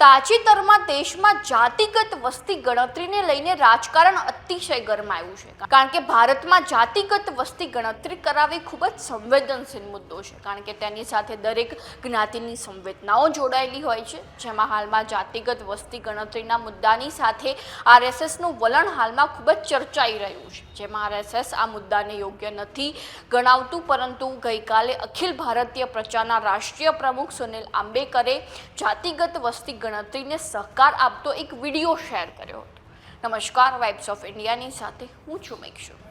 તાજેતરમાં દેશમાં જાતિગત વસ્તી ગણતરીને લઈને રાજકારણ અતિશય ગરમાયું છે. કારણ કે ભારતમાં જાતિગત વસ્તી ગણતરી કરાવવી ખૂબ જ સંવેદનશીલ મુદ્દો છે. કારણ કે તેની સાથે દરેક જ્ઞાતિની સંવેદનાઓ જોડાયેલી હોય છે. જેમાં હાલમાં જાતિગત વસ્તી ગણતરીના મુદ્દાની સાથે આરએસએસનું વલણ હાલમાં ખૂબ જ ચર્ચાઈ રહ્યું છે. જેમાં આરએસએસ આ મુદ્દાને યોગ્ય નથી ગણાવતું, પરંતુ ગઈકાલે અખિલ ભારતીય પ્રચારના રાષ્ટ્રીય પ્રમુખ સુનિલ આંબેકરે જાતિગત વસ્તી ગણતરીને સહકાર આપતો એક વીડિયો શેર કર્યો હતો. નમસ્કાર વાઇબ્સ ઓફ ઇન્ડિયાની સાથે હું છું મેક્ષુ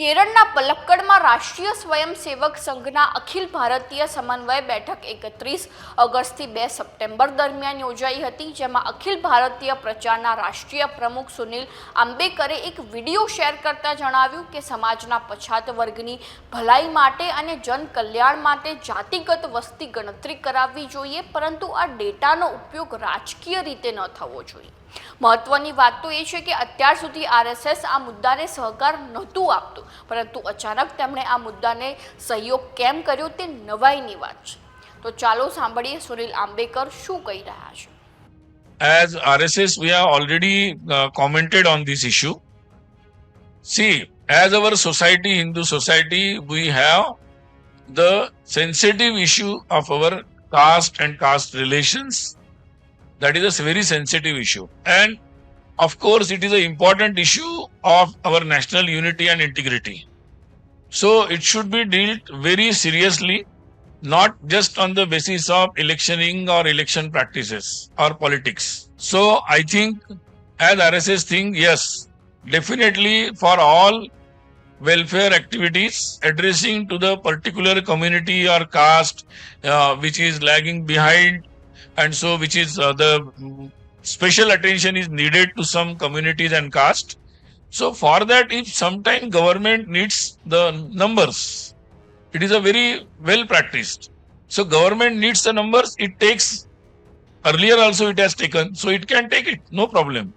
કેરળના પલક્કડમાં રાષ્ટ્રીય સ્વયંસેવક સંઘના અખિલ ભારતીય સમન્વય બેઠક એકત્રીસ ઓગસ્ટથી બે સપ્ટેમ્બર દરમિયાન યોજાઈ હતી, જેમાં અખિલ ભારતીય પ્રચારના રાષ્ટ્રીય પ્રમુખ સુનિલ આંબેકરે એક વીડિયો શેર કરતા જણાવ્યું કે સમાજના પછાત વર્ગની ભલાઈ માટે અને જન કલ્યાણ માટે જાતિગત વસ્તી ગણતરી કરાવવી જોઈએ, પરંતુ આ ડેટાનો ઉપયોગ રાજકીય રીતે ન થવો જોઈએ. મહત્વની વાત તો એ છે કે અત્યાર સુધી આરએસએસ આ મુદ્દાને સહકાર નહોતું આપતું. પરંતુ અચાનક તેમણે આ મુદ્દાને સહયોગ કેમ કર્યો તે નવાઈની વાત છે તો ચાલો સાંભળીએ સુનિલ આંબેકર શું કહી રહ્યા છે RSS, we have already uh, commented on this issue. See, as our society, Hindu society, we have the sensitive issue of our caste and caste relations. That is a very sensitive issue. And of course, it is an important issue of our national unity and integrity. So it should be dealt very seriously not just on the basis of electioning or election practices or politics. So I think as RSS think, yes, definitely for all welfare activities addressing to the particular community or caste uh, which is lagging behind and so which is uh, the mm, special attention is needed to some communities and caste. So for that if sometime government needs the numbers it is a very well practiced. So government needs the numbers it takes earlier also it has taken so it can take it no problem.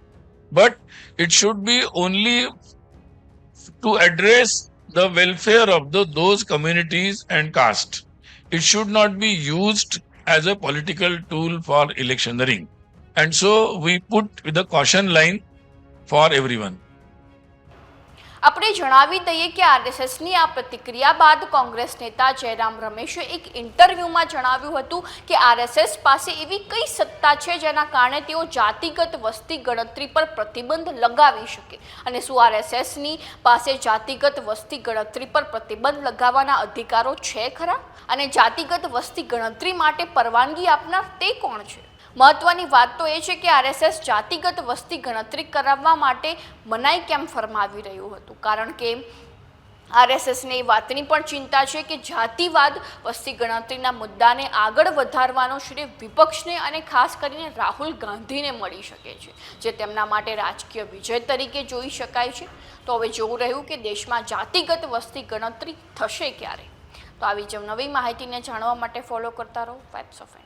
But it should be only to address the welfare of the those communities and caste. It should not be used as a political tool for electioneering and so we put the caution line for everyone. આપણે જણાવી દઈએ કે આરએસએસની આ પ્રતિક્રિયા બાદ કોંગ્રેસ નેતા જયરામ રમેશે એક ઇન્ટરવ્યૂમાં જણાવ્યું હતું કે આરએસએસ પાસે એવી કઈ સત્તા છે જેના કારણે તેઓ જાતિગત વસ્તી ગણતરી પર પ્રતિબંધ લગાવી શકે? અને શું આરએસએસની પાસે જાતિગત વસ્તી ગણતરી પર પ્રતિબંધ લગાવવાના અધિકારો છે ખરા? અને જાતિગત વસ્તી ગણતરી માટે પરવાનગી આપનાર તે કોણ છે? મહત્વની વાત તો એ છે કે આરએસએસ જાતિગત વસ્તી ગણતરી કરાવવા માટે મનાઈ કેમ ફરમાવી રહ્યું હતું. કારણ કે આરએસએસને એ વાતની પણ ચિંતા છે કે જાતિવાદ વસ્તી ગણતરીના મુદ્દાને આગળ વધારવાનો શ્રેય વિપક્ષને અને ખાસ કરીને રાહુલ ગાંધીને મળી શકે છે, જે તેમના માટે રાજકીય વિજય તરીકે જોઈ શકાય છે. તો હવે જોવું રહ્યું કે દેશમાં જાતિગત વસ્તી ગણતરી થશે ક્યારે? તો આવી જ નવી માહિતીને જાણવા માટે ફોલો કરતા રહો વેબ્સ ઓફ